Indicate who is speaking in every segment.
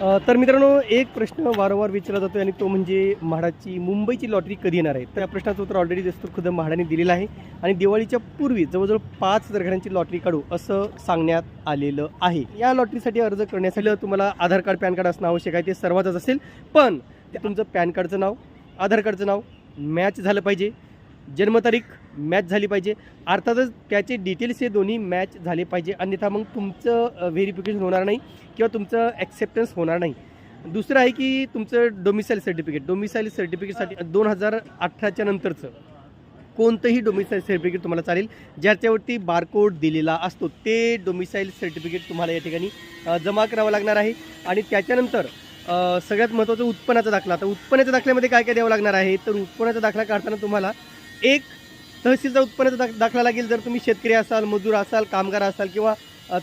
Speaker 1: तर मित्रांनो एक प्रश्न वारंवार विचारला जातो आणि तो म्हणजे म्हाडाची मुंबईची लॉटरी कधी येणार आहे? तर या प्रश्नाचं उत्तर ऑलरेडी दिसतो खुद म्हाडाने दिलेलं आहे. आणि दिवाळीच्या पूर्वी जवळजवळ पाच हजार घरांची लॉटरी काढू असं सांगण्यात आलेलं आहे. या लॉटरीसाठी अर्ज करण्यासाठी तुम्हाला आधार कार्ड पॅन कार्ड असणं आवश्यक आहे ते सर्वातच असेल. पण ते तुमचं पॅन कार्डचं नाव आधार कार्डचं नाव मॅच झालं पाहिजे. जन्मतारीख मॅच झाली पाहिजे. अर्थातच त्याचे डिटेल्स हे दोन्ही मॅच झाले पाहिजे. अन्यथा मग तुमचं व्हेरिफिकेशन होणार नाही किंवा तुमचं ॲक्सेप्टन्स होणार नाही. दुसरं आहे की तुमचं डोमिसाईल सर्टिफिकेट डोमिसाईल सर्टिफिकेटसाठी दोन हजार अठराच्या नंतरचं कोणतंही डोमिसाईल सर्टिफिकेट तुम्हाला चालेल. ज्याच्यावरती बारकोड दिलेला असतो ते डोमिसाईल सर्टिफिकेट तुम्हाला या ठिकाणी जमा करावं लागणार आहे. आणि त्याच्यानंतर सगळ्यात महत्त्वाचं उत्पन्नाचा दाखला. आता उत्पन्नाच्या दाखल्यामध्ये काय काय द्यावं लागणार आहे? तर उत्पन्नाचा दाखला काढताना तुम्हाला एक तहसीलचा उत्पन्नाचा दाख दाखला लागेल. जर तुम्ही शेतकरी असाल मजूर असाल कामगार असाल किंवा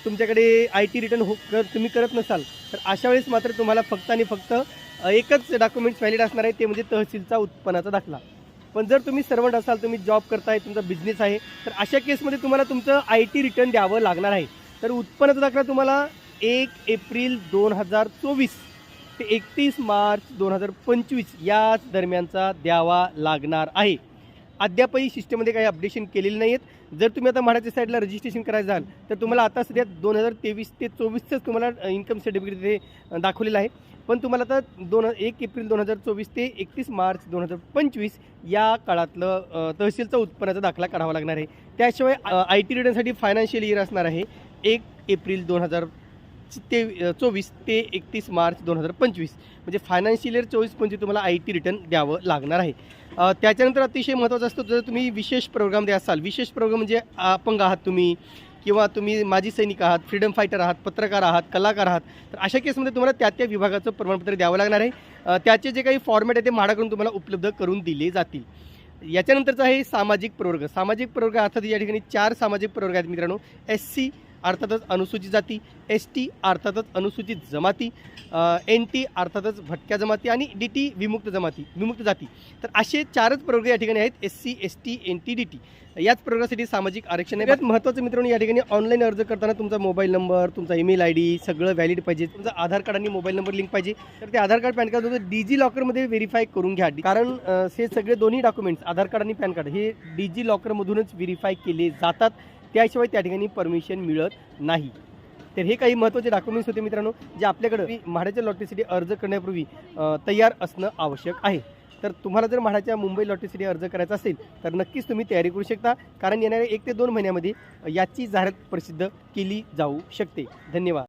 Speaker 1: तुमच्याकडे आय टी रिटर्न हो कर तुम्ही करत नसाल तर अशा वेळेस मात्र तुम्हाला फक्त आणि फक्त एकच डॉक्युमेंट्स व्हॅलिड असणार आहे ते म्हणजे तहसीलचा उत्पन्नाचा दाखला. पण जर तुम्ही सर्वंट असाल तुम्ही जॉब करताय तुमचा बिझनेस आहे तर अशा केसमध्ये तुम्हाला तुमचं आय टी रिटर्न द्यावं लागणार आहे. तर उत्पन्नाचा दाखला तुम्हाला एक एप्रिल दोन हजार चोवीस ते एकतीस मार्च दोन हजार पंचवीस याच दरम्यानचा द्यावा लागणार आहे. अद्यापही सिस्टममध्ये काही अपडेशन केलेले नाही आहेत जर तुम्ही आता म्हाडाच्या साईडला रजिस्ट्रेशन करायचं जाल तर तुम्हाला आता सध्या दोन हजार तेवीस ते चोवीसचंच तुम्हाला इन्कम सर्टिफिकेट ते दाखवलेलं आहे. पण तुम्हाला आता दोन एक एप्रिल दोन हजार चोवीस ते एकतीस मार्च दोन हजार पंचवीस या काळातलं तहसीलचा उत्पन्नाचा दाखला काढावा लागणार आहे. त्याशिवाय आय टी रिटर्नसाठी फायनान्शियल इयर असणार आहे. एक एप्रिल दोन हजार ते चोवीस ते एकतीस मार्च दोन हजार पंचवीस म्हणजे फायनान्शियल इयर चोवीस पंचवीस तुम्हाला आय टी रिटर्न द्यावं लागणार आहे. त्याच्यानंतर अतिशय महत्त्वाचं असतो जर तुम्ही विशेष प्रोग्राममध्ये असाल विशेष प्रोग्राम म्हणजे अपंग आहात तुम्ही किंवा तुम्ही माजी सैनिक आहात फ्रीडम फायटर आहात पत्रकार आहात कलाकार आहात तर अशा केसमध्ये तुम्हाला त्या त्या विभागाचं प्रमाणपत्र द्यावं लागणार आहे. त्याचे जे काही फॉर्मॅट आहे ते म्हाडाकडून तुम्हाला उपलब्ध करून दिले जातील. याच्यानंतरचं आहे सामाजिक प्रवर्ग. सामाजिक प्रवर्ग अर्थात या ठिकाणी चार सामाजिक प्रवर्ग आहेत मित्रांनो. एस सी अर्थातच अनुसूचित जाती एस टी अर्थातच अनुसूचित जमाती एन टी अर्थातच भटक्या जमाती आणि डी टी विमुक्त जमाती विमुक्त जाती. तर असे चारच प्रवर्ग या ठिकाणी आहेत S C S T N T D T याच प्रवर्गासाठी सामाजिक आरक्षण आहे. महत्त्वाचं मित्रांनो या ठिकाणी ऑनलाईन अर्ज करताना तुमचा मोबाईल नंबर तुमचा ईमेल आय डी सगळं व्हॅलिड पाहिजे. तुमचा आधार कार्ड आणि मोबाईल नंबर लिंक पाहिजे. तर ते Aadhaar card PAN card digi लॉकरमध्ये व्हेरीफाय करून घ्या. कारण हे सगळे दोन्ही डॉक्युमेंट्स आधार कार्ड आणि पॅन कार्ड हे डिजी लॉकरमधूनच व्हेरीफाय केले जातात. त्याशिवाय त्या ठिकाणी परमिशन मिळत नाही. तर हे काही महत्त्वाचे डॉक्युमेंट्स होते मित्रांनो जे आपल्याकडे म्हाडाच्या लॉटरीसाठी अर्ज करण्यापूर्वी तयार असणं आवश्यक आहे. तर तुम्हाला जर म्हाडाच्या मुंबई लॉटरीसाठी अर्ज करायचा असेल तर नक्कीच तुम्ही तयारी करू शकता कारण येणाऱ्या एक ते दोन महिन्यामध्ये याची जाहिरात प्रसिद्ध केली जाऊ शकते. धन्यवाद.